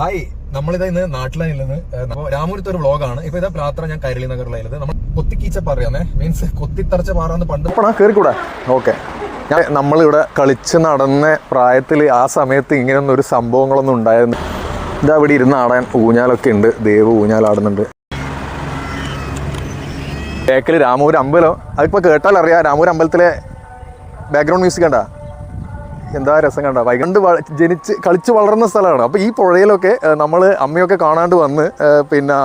Hi നമ്മളിതാ ഇന്ന് നാട്ടിലായിരുന്നു അപ്പൊ രാമൂരത്ത് ഒരു വ്ളോഗാണ്. ഇപ്പൊ ഇതാ പ്രാത്ര ഞാൻ കൈരളി നഗറിലായിരുന്നത് നമ്മൾ കൊത്തിക്കീച്ച പറയാന്നേ. മീൻസ് കൊത്തിത്തറച്ച പാറാന്ന് പണ്ട് കയറിക്കൂടെ ഓക്കെ. നമ്മളിവിടെ കളിച്ച് നടന്ന പ്രായത്തിൽ ആ സമയത്ത് ഇങ്ങനെയൊന്നും ഒരു സംഭവങ്ങളൊന്നും ഉണ്ടായിരുന്നു. ഇതാ ഇവിടെ ഇരുന്ന് ആടാൻ ഊഞ്ഞാലൊക്കെ ഉണ്ട്. ദേവ് ഊഞ്ഞാലാടുന്നുണ്ട് ബേക്കൽ രാമൂർ അമ്പലം. അതിപ്പോൾ കേട്ടാൽ അറിയാം രാമൂർ അമ്പലത്തിലെ ബാക്ക്ഗ്രൗണ്ട് മ്യൂസിക് കണ്ട? എന്താ രസം കണ്ട? വൈകണ്ട് ജനിച്ച് കളിച്ച് വളർന്ന സ്ഥലമാണ്. അപ്പോൾ ഈ പുഴയിലൊക്കെ നമ്മൾ അമ്മയൊക്കെ കാണാണ്ട് വന്ന് പിന്നെ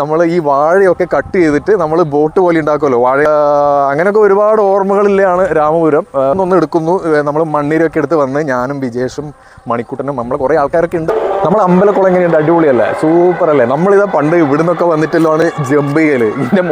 നമ്മൾ ഈ വാഴയൊക്കെ കട്ട് ചെയ്തിട്ട് നമ്മൾ ബോട്ട് പോലെ ഉണ്ടാക്കുമല്ലോ വാഴ അങ്ങനെയൊക്കെ ഒരുപാട് ഓർമ്മകളിലാണ് രാമപുരം. ഒന്ന് എടുക്കുന്നു. നമ്മൾ മണ്ണീരൊക്കെ എടുത്ത് വന്ന് ഞാനും വിജേഷും മണിക്കുട്ടനും നമ്മൾ കുറേ ആൾക്കാരൊക്കെ ഉണ്ട്. നമ്മൾ അമ്പലക്കുളം എങ്ങനെയുണ്ട്? അടിപൊളിയല്ലേ? സൂപ്പർ അല്ലേ നമ്മളിതാ പണ്ട് ഇവിടുന്നൊക്കെ വന്നിട്ടുള്ളതാണ് ജമ്പ് ചെയ്യൽ ഇതിന്റെ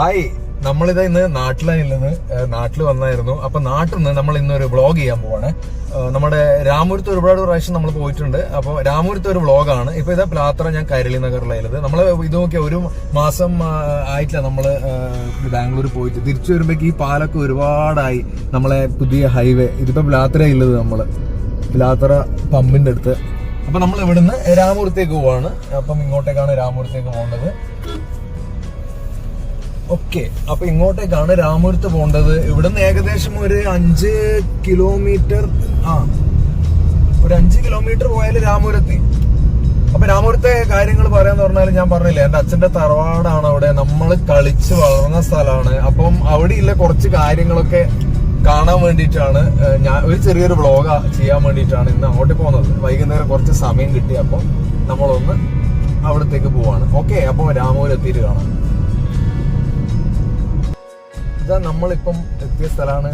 ഹായ് നമ്മളിത് ഇന്ന് നാട്ടിലായുള്ളത് നാട്ടിൽ വന്നായിരുന്നു. അപ്പൊ നാട്ടിൽ നിന്ന് നമ്മൾ ഒരു വ്ളോഗ് ചെയ്യാൻ പോവാണ്. നമ്മുടെ രാമൂരത്ത് ഒരുപാട് പ്രാവശ്യം നമ്മൾ പോയിട്ടുണ്ട്. അപ്പോൾ രാമൂരത്ത് ഒരു വ്ളോഗാണ് ഇപ്പൊ ഇതാ പ്ലാത്ര ഞാൻ കൈരളി നഗറിലായത് നമ്മൾ ഇത് നോക്കിയാൽ ഒരു മാസം ആയിട്ടില്ല നമ്മൾ ബാംഗ്ലൂർ പോയിട്ട്. തിരിച്ചു വരുമ്പോഴേക്ക് ഈ പാലൊക്കെ ഒരുപാടായി. നമ്മളെ പുതിയ ഹൈവേ ഇതിപ്പോ പ്ലാത്രയുള്ളത് നമ്മൾ. പ്ലാത്ര പമ്പിന്റെ അടുത്ത്. അപ്പൊ നമ്മൾ ഇവിടുന്ന് രാമൂരത്തേക്ക് പോവാണ്. അപ്പം ഇങ്ങോട്ടേക്കാണ് രാമൂരത്തേക്ക് പോകേണ്ടത്. ഓക്കെ. അപ്പൊ ഇങ്ങോട്ടേക്കാണ് രാമപുരത്ത് പോകേണ്ടത്. ഇവിടുന്ന് ഏകദേശം ഒരു അഞ്ച് കിലോമീറ്റർ ആ ഒരു അഞ്ച് കിലോമീറ്റർ പോയാൽ രാമപുരത്തി അപ്പൊ രാമപുരത്തെ കാര്യങ്ങൾ പറയാന്ന് പറഞ്ഞാൽ ഞാൻ പറഞ്ഞില്ലേ എന്റെ അച്ഛന്റെ തറവാടാണ് അവിടെ. നമ്മൾ കളിച്ച് വളർന്ന സ്ഥലമാണ്. അപ്പം അവിടെ ഇല്ല കുറച്ച് കാര്യങ്ങളൊക്കെ കാണാൻ വേണ്ടിയിട്ടാണ് ഞാൻ ഒരു ചെറിയൊരു വ്ളോഗ ചെയ്യാൻ വേണ്ടിയിട്ടാണ് ഇന്ന് അങ്ങോട്ട് പോകുന്നത്. വൈകുന്നേരം കുറച്ച് സമയം കിട്ടി അപ്പോൾ നമ്മളൊന്ന് അവിടത്തേക്ക് പോവാണ്. ഓക്കെ അപ്പോൾ രാമൂർ എത്തിയിട്ട് കാണാം. ഇതാ നമ്മളിപ്പം എത്തിയ സ്ഥലമാണ്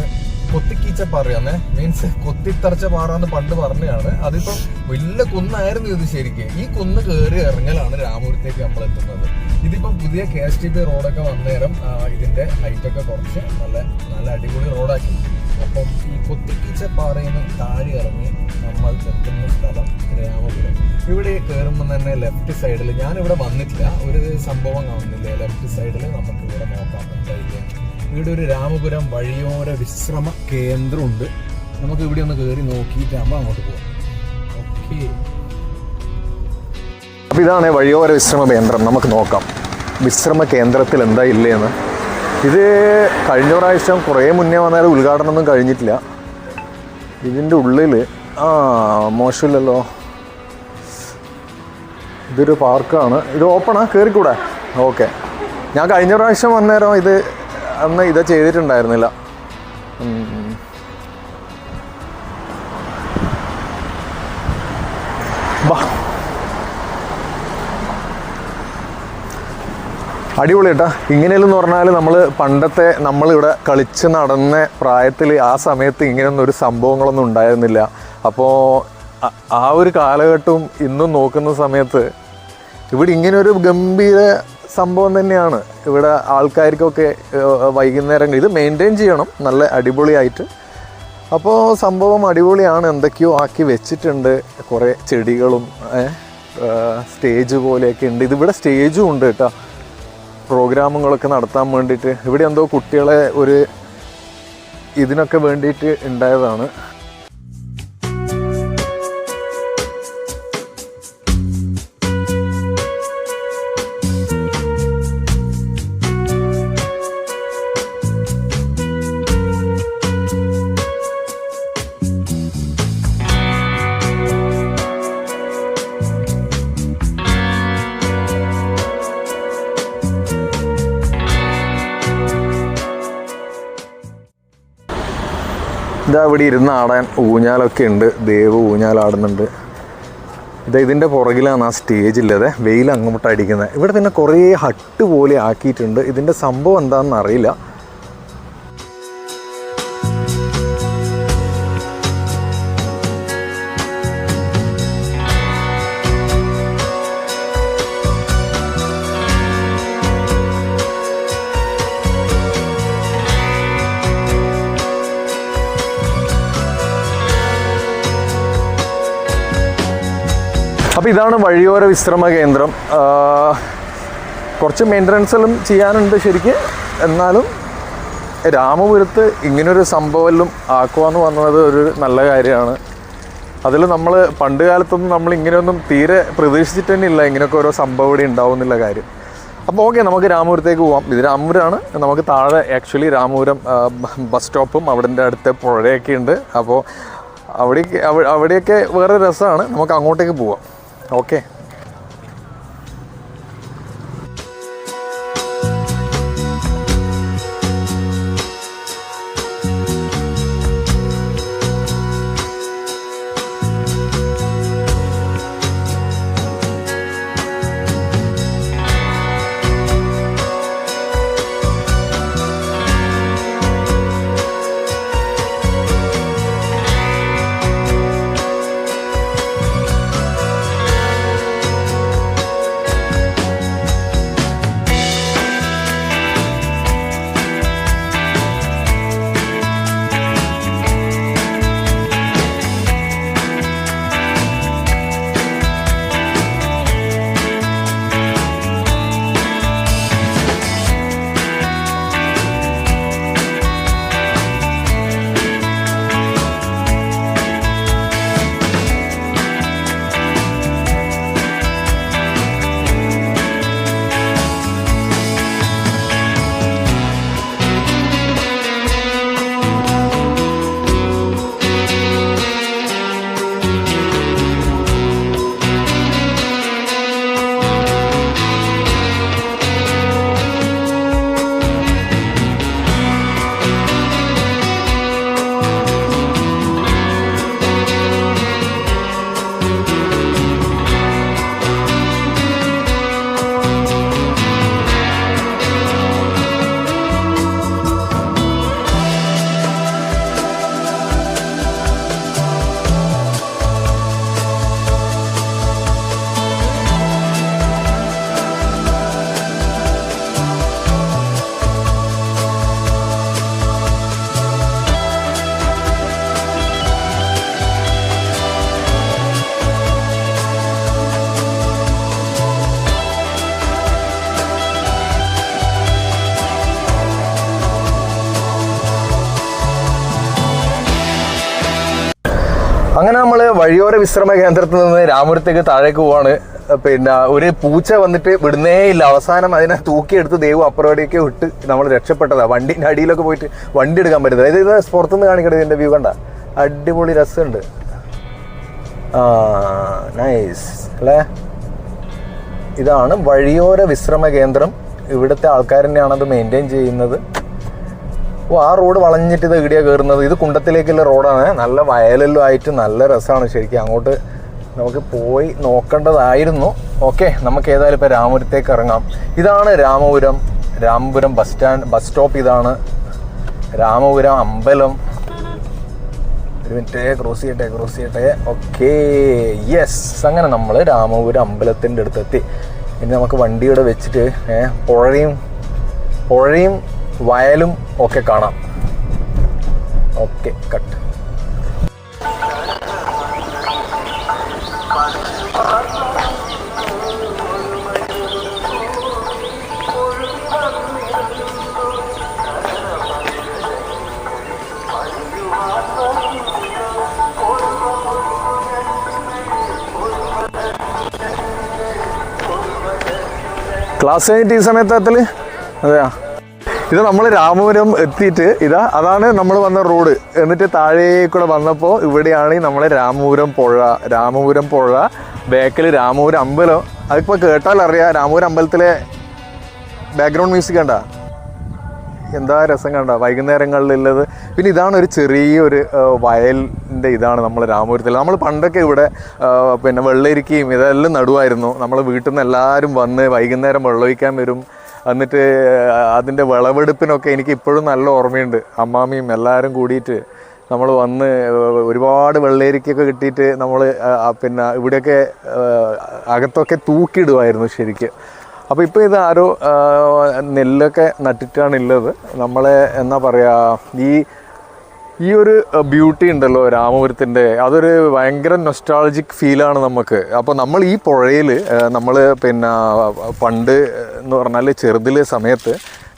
കൊത്തിക്കീച്ച പറയാന്നേ മീൻസ് കൊത്തിത്തറച്ച പാറ എന്ന് പണ്ട് പറഞ്ഞതാണ്. അതിപ്പം വലിയ കുന്നായിരുന്നു ഇത് ശരിക്കും. ഈ കുന്ന് കയറി ഇറങ്ങലാണ് രാമൂരത്തേക്ക് നമ്മൾ എത്തുന്നത് ഇതിപ്പം പുതിയ കെ എസ് ടി പി റോഡൊക്കെ വന്നേരം ഇതിന്റെ ഹൈറ്റൊക്കെ കുറച്ച് നല്ല നല്ല അടിപൊളി റോഡാക്കി. അപ്പം ഈ കൊത്തിക്കീച്ച പാറയിൽ നിന്ന് താഴെ ഇറങ്ങി നമ്മൾ എത്തുന്ന സ്ഥലം രാമപുരം. ഇവിടെ കയറുമ്പോൾ തന്നെ ലെഫ്റ്റ് സൈഡിൽ ഞാൻ ഇവിടെ വന്നിട്ടില്ല. ഒരു സംഭവം കാണുന്നില്ല? ലെഫ്റ്റ് സൈഡിൽ നമുക്ക് ഇവിടെ നോക്കാം. എന്തായിരിക്കും ഇവിടെ ഒരു രാമപുരം വഴിയോര വിശ്രമ കേന്ദ്രമുണ്ട്. നമുക്ക് ഇവിടെ ഒന്ന് കയറി നോക്കിയിട്ടാകുമ്പോൾ അങ്ങോട്ട് പോവാം. ഓക്കെ. അപ്പോൾ ഇതാണ് വഴിയോര വിശ്രമ കേന്ദ്രം. നമുക്ക് നോക്കാം. വിശ്രമ കേന്ദ്രത്തിൽ എന്താ ഇല്ലേന്ന് ഇത് കഴിഞ്ഞ പ്രാവശ്യം കുറേ മുന്നേ വന്നാൽ ഉദ്ഘാടനമൊന്നും കഴിഞ്ഞിട്ടില്ല. ഇതിന്റെ ഉള്ളിൽ ആ മോശമില്ലല്ലോ. ഇതൊരു പാർക്കാണ്. ഇത് ഓപ്പണാ കയറിക്കൂടെ ഓക്കെ. ഞാൻ കഴിഞ്ഞ പ്രാവശ്യം വന്നേരം ഇത് അന്ന് ഇത് ചെയ്തിട്ടുണ്ടായിരുന്നില്ല. അടിപൊളി കേട്ടാ ഇങ്ങനെയെന്ന് പറഞ്ഞാൽ നമ്മൾ പണ്ടത്തെ നമ്മളിവിടെ കളിച്ച് നടന്ന പ്രായത്തിൽ ആ സമയത്ത് ഇങ്ങനെയൊന്നും ഒരു സംഭവങ്ങളൊന്നും ഉണ്ടായിരുന്നില്ല. അപ്പോൾ ആ ഒരു കാലഘട്ടവും ഇന്നും നോക്കുന്ന സമയത്ത് ഇവിടെ ഇങ്ങനെ ഒരു ഗംഭീര സംഭവം തന്നെയാണ്. ഇവിടെ ആൾക്കാർക്കൊക്കെ വൈകുന്നേരങ്ങൾ വൈകുന്നേരം ഇത് മെയിന്റെയിൻ ചെയ്യണം. നല്ല അടിപൊളിയായിട്ട്. അപ്പോൾ സംഭവം അടിപൊളിയാണ്. എന്തൊക്കെയോ ആക്കി വെച്ചിട്ടുണ്ട്. കുറേ ചെടികളും സ്റ്റേജ് പോലെയൊക്കെ ഉണ്ട്. ഇതിവിടെ സ്റ്റേജും ഉണ്ട് കേട്ടോ. പ്രോഗ്രാമുകളൊക്കെ നടത്താൻ വേണ്ടിയിട്ട്. ഇവിടെ എന്തോ കുട്ടികളെ ഒരു ഇതിനൊക്കെ വേണ്ടിയിട്ട് ഉണ്ടായതാണ്. ഇതാ ഇവിടെ ഇരുന്ന് ആടാൻ ഊഞ്ഞാലൊക്കെ ഉണ്ട്. ദേവ് ഊഞ്ഞാലാടുന്നുണ്ട്. ഇതാ ഇതിന്റെ പുറകിലാണ് ആ സ്റ്റേജ് ഇല്ലതെ വെയിൽ അങ്ങോട്ട് ഇവിടെ തന്നെ കുറേ ഹട്ട് പോലെ ആക്കിയിട്ടുണ്ട്. ഇതിന്റെ സംഭവം എന്താണെന്ന് അറിയില്ല. അപ്പോൾ ഇതാണ് വഴിയോര വിശ്രമ കേന്ദ്രം. കുറച്ച് മെയിന്റനൻസെല്ലാം ചെയ്യാനുണ്ട് ശരിക്ക്. എന്നാലും രാമപുരത്ത് ഇങ്ങനൊരു സംഭവമെല്ലാം ആക്കുവാന്ന് പറഞ്ഞത് ഒരു നല്ല കാര്യമാണ്. അതിൽ നമ്മൾ പണ്ട് കാലത്തൊന്നും നമ്മൾ ഇങ്ങനെയൊന്നും തീരെ പ്രതീക്ഷിച്ചിട്ട് തന്നെ ഇല്ല ഇങ്ങനെയൊക്കെ ഓരോ സംഭവം ഇവിടെ ഉണ്ടാവുന്നില്ല കാര്യം. അപ്പോൾ ഓക്കെ നമുക്ക് രാമപുരത്തേക്ക് പോവാം. ഇത് രാമപുരമാണ് നമുക്ക് താഴെ ആക്ച്വലി രാമപുരം ബസ് സ്റ്റോപ്പും അവിടെ അടുത്ത പുഴയൊക്കെ ഉണ്ട്. അപ്പോൾ അവിടേക്ക് അവിടെയൊക്കെ വേറെ രസമാണ്. നമുക്ക് അങ്ങോട്ടേക്ക് പോവാം. ഓക്കെ അങ്ങനെ നമ്മൾ വഴിയോര വിശ്രമ കേന്ദ്രത്തിൽ നിന്ന് രാമപുരത്തേക്ക് താഴേക്ക് പോവാണ്. പിന്നെ ഒരു പൂച്ച വന്നിട്ട് വിടുന്നേ ഇല്ല അവസാനം അതിനെ തൂക്കിയെടുത്ത് ദൈവം അപ്പുറത്തേക്ക് വിട്ട് നമ്മൾ രക്ഷപ്പെട്ടതാ. വണ്ടിന്റെ അടിയിലൊക്കെ പോയിട്ട് വണ്ടി എടുക്കാൻ പറ്റുന്നത് ഇത് ഇത് പുറത്തുനിന്ന് കാണിക്കണത് ഇതിന്റെ വ്യൂ കണ്ട. അടിപൊളി രസമുണ്ട്. ആ നൈസ് അല്ലേ? ഇതാണ് വഴിയോര വിശ്രമ കേന്ദ്രം. ഇവിടുത്തെ ആൾക്കാർ അത് മെയിന്റെയിൻ ചെയ്യുന്നത്. ഓ ആ റോഡ് വളഞ്ഞിട്ട് ഇത് ഇടിയാ കയറുന്നത് ഇത് കുണ്ടത്തിലേക്കുള്ള റോഡാണ്. നല്ല വയലെല്ലാം ആയിട്ട് നല്ല രസമാണ് ശരിക്കും. അങ്ങോട്ട് നമുക്ക് പോയി നോക്കേണ്ടതായിരുന്നു. ഓക്കെ നമുക്ക് ഏതായാലും ഇപ്പോൾ രാമപുരത്തേക്ക് ഇറങ്ങാം. ഇതാണ് Ramapuram. Ramapuram bus stand bus stop ഇതാണ്. രാമപുരം അമ്പലം. ഒരു മിനിറ്റ് ക്രോസ് ചെയ്യട്ടെ ക്രോസ് ചെയ്യട്ടെ. ഓക്കെ യെസ് അങ്ങനെ നമ്മൾ രാമപുരം അമ്പലത്തിന്റെ അടുത്തെത്തി. ഇനി നമുക്ക് വണ്ടിയുടെ വെച്ചിട്ട് പുഴയും പുഴയും വയലും ഒക്കെ കാണാം. Okay cut. ക്ലാസ് കഴിഞ്ഞിട്ട് ഈ സമയത്ത് അതെയാ? ഇത് നമ്മൾ രാമപുരം എത്തിയിട്ട് ഇതാ അതാണ് നമ്മൾ വന്ന റോഡ്. എന്നിട്ട് താഴേക്കൂടെ വന്നപ്പോൾ ഇവിടെയാണ് നമ്മൾ രാമപുരം പുഴ. രാമപുരം പുഴ ബാക്കിൽ രാമപുരം അമ്പലം. അതിപ്പോൾ കേട്ടാൽ അറിയാം രാമപുരം അമ്പലത്തിലെ ബാക്ക്ഗ്രൗണ്ട് മ്യൂസിക് കണ്ട? എന്താ രസം കണ്ട? വൈകുന്നേരങ്ങളിലുള്ളത്. പിന്നെ ഇതാണ് ഒരു ചെറിയൊരു വയലിന്റെ ഇതാണ് നമ്മൾ രാമപുരത്തിൽ. നമ്മൾ പണ്ടൊക്കെ ഇവിടെ പിന്നെ വെള്ളരിക്കയും ഇതെല്ലാം നടുവായിരുന്നു. നമ്മൾ വീട്ടിൽ നിന്ന് എല്ലാവരും വന്ന് വൈകുന്നേരം വെള്ളമൊഴിക്കാൻ വരും. എന്നിട്ട് അതിന്റെ വിളവെടുപ്പിനൊക്കെ എനിക്ക് ഇപ്പോഴും നല്ല ഓർമ്മയുണ്ട്. അമ്മാമിയും എല്ലാവരും കൂടിയിട്ട് നമ്മൾ വന്ന് ഒരുപാട് വെള്ളേരിക്കൊക്കെ കിട്ടിയിട്ട് നമ്മൾ പിന്നെ ഇവിടെയൊക്കെ അകത്തൊക്കെ തൂക്കിയിടുമായിരുന്നു ശരിക്കും. അപ്പോൾ ഇപ്പോൾ ഇത് ആരോ നെല്ലൊക്കെ നട്ടിട്ടാണ് ഉള്ളത്. നമ്മളെ എന്നാ പറയുക ഈ ഈ ഒരു ബ്യൂട്ടി ഉണ്ടല്ലോ രാമപുരത്തിന്റെ അതൊരു ഭയങ്കര നൊസ്റ്റാളജിക് ഫീലാണ് നമുക്ക്. അപ്പോൾ നമ്മൾ ഈ പുഴയിൽ നമ്മൾ പിന്നെ പണ്ട് എന്ന് പറഞ്ഞാൽ ചെറുതിലെ സമയത്ത്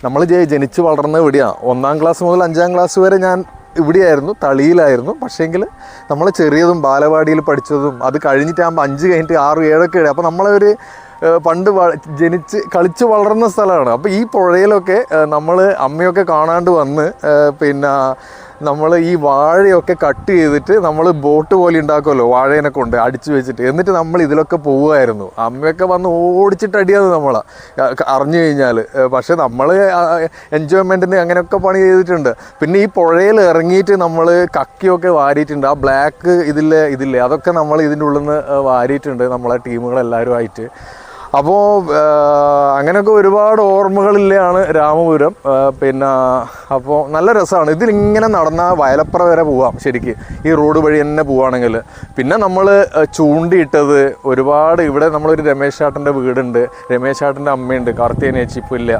നമ്മൾ ജനിച്ച് വളർന്ന ഇവിടെയാണ് ഒന്നാം ക്ലാസ് മുതൽ അഞ്ചാം ക്ലാസ് വരെ ഞാൻ ഇവിടെയായിരുന്നു തളിയിലായിരുന്നു. പക്ഷേങ്കിൽ നമ്മൾ ചെറിയതും ബാലവാടിയിൽ പഠിച്ചതും അത് കഴിഞ്ഞിട്ടാകുമ്പോൾ അഞ്ച് കഴിഞ്ഞിട്ട് ആറ് ഏഴൊക്കെ ഇടുക അപ്പോൾ നമ്മളൊരു പണ്ട് ജനിച്ച് കളിച്ച് വളർന്ന സ്ഥലമാണ്. അപ്പോൾ ഈ പുഴയിലൊക്കെ നമ്മൾ അമ്മയൊക്കെ കാണാണ്ട് വന്ന് പിന്നെ നമ്മൾ ഈ വാഴയൊക്കെ കട്ട് ചെയ്തിട്ട് നമ്മൾ ബോട്ട് പോലെ ഉണ്ടാക്കുമല്ലോ വാഴേനെ കൊണ്ട് അടിച്ചു വെച്ചിട്ട്. എന്നിട്ട് നമ്മൾ ഇതിലൊക്കെ പോവുമായിരുന്നു അമ്മയൊക്കെ വന്ന് ഓടിച്ചിട്ട് അടിയത് നമ്മളെ. അറിഞ്ഞു കഴിഞ്ഞാൽ പക്ഷേ നമ്മൾ എൻജോയ്മെന്റിന് അങ്ങനെയൊക്കെ പണി ചെയ്തിട്ടുണ്ട്. പിന്നെ ഈ പുഴയിൽ ഇറങ്ങിയിട്ട് നമ്മൾ കക്കിയൊക്കെ വാരിയിട്ടുണ്ട്. ആ ബ്ലാക്ക് ഇതിലെ ഇതില്ലേ അതൊക്കെ നമ്മൾ ഇതിന്റെ ഉള്ളിൽ നിന്ന് വാരിയിട്ടുണ്ട് നമ്മളെ ടീമുകളെല്ലാവരും ആയിട്ട് അപ്പോൾ അങ്ങനെയൊക്കെ ഒരുപാട് ഓർമ്മകളില്ലാണ് രാമപുരം. പിന്നെ അപ്പോൾ നല്ല രസമാണ് ഇതിലിങ്ങനെ നടന്ന വയലപ്പുറ വരെ പോവാം ശരിക്ക്. ഈ റോഡ് വഴി തന്നെ പോവുകയാണെങ്കിൽ പിന്നെ നമ്മൾ ചൂണ്ടിയിട്ടത് ഒരുപാട് ഇവിടെ നമ്മളൊരു രമേശ് ചേട്ടന്റെ വീടുണ്ട്. രമേശ് ചേട്ടന്റെ അമ്മയുണ്ട്. കാർത്തികൻ ചേച്ചി ഇപ്പോൾ ഇല്ല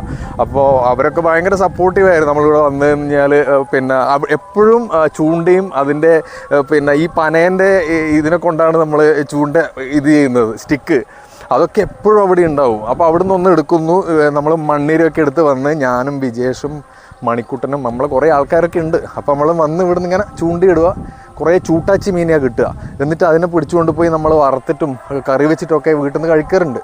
അപ്പോൾ അവരൊക്കെ ഭയങ്കര സപ്പോർട്ടീവായിരുന്നു നമ്മളിവിടെ വന്നു കഴിഞ്ഞാൽ പിന്നെ എപ്പോഴും ചൂണ്ടയും അതിന്റെ പിന്നെ ഈ പനേന്റെ ഇതിനെ കൊണ്ടാണ് നമ്മൾ ചൂണ്ട ഇത് ചെയ്യുന്നത്. സ്റ്റിക്ക്. അതൊക്കെ എപ്പോഴും അവിടെ ഉണ്ടാവും. അപ്പോൾ അവിടെ നിന്ന് ഒന്ന് എടുക്കുന്നു. നമ്മൾ മണ്ണീരൊക്കെ എടുത്ത് വന്ന് ഞാനും വിജേഷും മണിക്കുട്ടനും നമ്മൾ കുറേ ആൾക്കാരൊക്കെ ഉണ്ട്. അപ്പോൾ നമ്മൾ വന്ന് ഇവിടുന്ന് ഇങ്ങനെ ചൂണ്ടിയിടുക. കുറേ ചൂട്ടാച്ചി മീനെയാണ് കിട്ടുക. എന്നിട്ട് അതിനെ പിടിച്ചുകൊണ്ട് പോയി നമ്മൾ വറുത്തിട്ടും കറി വെച്ചിട്ടൊക്കെ വീട്ടിൽ നിന്ന് കഴിക്കാറുണ്ട്.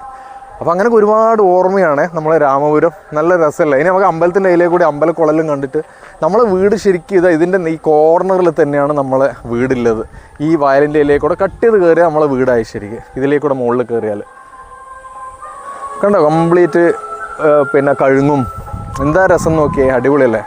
അപ്പോൾ അങ്ങനെ ഒരുപാട് ഓർമ്മയാണ് നമ്മളെ രാമപുരം. നല്ല രസമല്ല ഇനി നമുക്ക് അമ്പലത്തിന്റെ അതിലേ കൂടി അമ്പലക്കുളലും കണ്ടിട്ട് നമ്മളെ വീട് ശരിക്കും ഇതാ ഇതിന്റെ ഈ കോർണറിൽ തന്നെയാണ് നമ്മളെ വീടുള്ളത് ഈ വയലിന്റെ ഇലയിൽ കൂടെ കട്ട് ചെയ്ത് കയറിയാൽ നമ്മളെ വീടായി ശരിക്കും. ഇതിലേക്കൂടെ മുകളിൽ കയറിയാൽ കണ്ടോ കംപ്ലീറ്റ് പിന്നെ കഴുങ്ങും. എന്താ രസം നോക്കിയേ? അടിപൊളിയല്ലേ?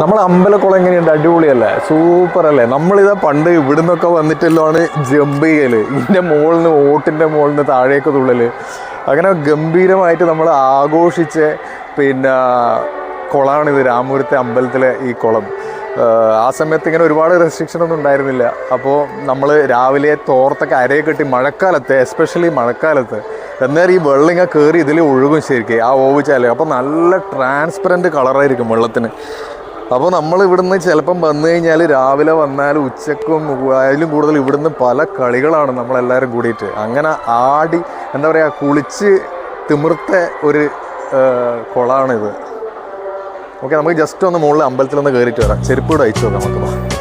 നമ്മൾ അമ്പലക്കുളം എങ്ങനെയുണ്ട്? അടിപൊളിയല്ലേ? സൂപ്പർ അല്ലേ നമ്മളിതാ പണ്ട് ഇവിടുന്നൊക്കെ വന്നിട്ടല്ലാണ് ജമ്പ് ചെയ്യൽ ഇതിന്റെ മുകളിൽ നിന്ന് ഓട്ടിന്റെ മുകളിൽ നിന്ന് താഴേക്ക് തുള്ളൽ. അങ്ങനെ ഗംഭീരമായിട്ട് നമ്മൾ ആഘോഷിച്ച് പിന്നെ കുളമാണിത് രാമപുരത്തെ അമ്പലത്തിലെ ഈ കുളം. ആ സമയത്ത് ഇങ്ങനെ ഒരുപാട് റെസ്ട്രിക്ഷൻ ഒന്നും ഉണ്ടായിരുന്നില്ല. അപ്പോൾ നമ്മൾ രാവിലെ തോർത്തൊക്കെ അരയെ കെട്ടി മഴക്കാലത്ത് എസ്പെഷ്യലി മഴക്കാലത്ത് എന്നേരം ഈ വെള്ളം ഇങ്ങനെ കയറി ഇതിൽ ഒഴുകും ശരിക്കും ആ ഓവിച്ചാലേ അപ്പോൾ നല്ല ട്രാൻസ്പെറന്റ് കളറായിരിക്കും വെള്ളത്തിന്. അപ്പോൾ നമ്മൾ ഇവിടുന്ന് ചിലപ്പം വന്നു കഴിഞ്ഞാൽ രാവിലെ വന്നാൽ ഉച്ചക്കും അതിലും കൂടുതൽ ഇവിടുന്ന് പല കളികളാണ് നമ്മൾ നമ്മളെല്ലാവരും കൂടിയിട്ട്. അങ്ങനെ ആടി എന്താ പറയുക കുളിച്ച് തിമിർത്ത ഒരു കുളമാണിത് ഓക്കെ നമുക്ക് ജസ്റ്റ് ഒന്ന് മുകളിൽ അമ്പലത്തിലൊന്ന് കയറിയിട്ട് വരാം. ചെരുപ്പ് കൂടെ അയച്ചു നോക്കാം നമുക്ക്.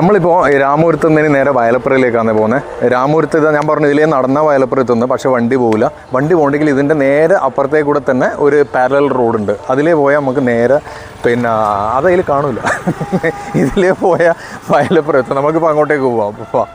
നമ്മളിപ്പോൾ രാമപുരത്ത് നിന്ന് നേരെ വയലപ്പുറയിലേക്കാണ് പോകുന്നത് രാമപുരത്ത് ഇതാ ഞാൻ പറഞ്ഞു ഇതിലേ നടന്ന വയലപ്പുറത്ത് നിന്ന് പക്ഷേ വണ്ടി പോകില്ല വണ്ടി പോകണമെങ്കിൽ ഇതിന്റെ നേരെ അപ്പുറത്തേ കൂടെ തന്നെ ഒരു പാരലൽ റോഡുണ്ട് അതിലേ പോയാൽ നമുക്ക് നേരെ പിന്നെ അതതിൽ കാണില്ല ഇതിലേ പോയാൽ വയലപ്പുറത്ത്. നമുക്കിപ്പോൾ അങ്ങോട്ടേക്ക് പോവാം.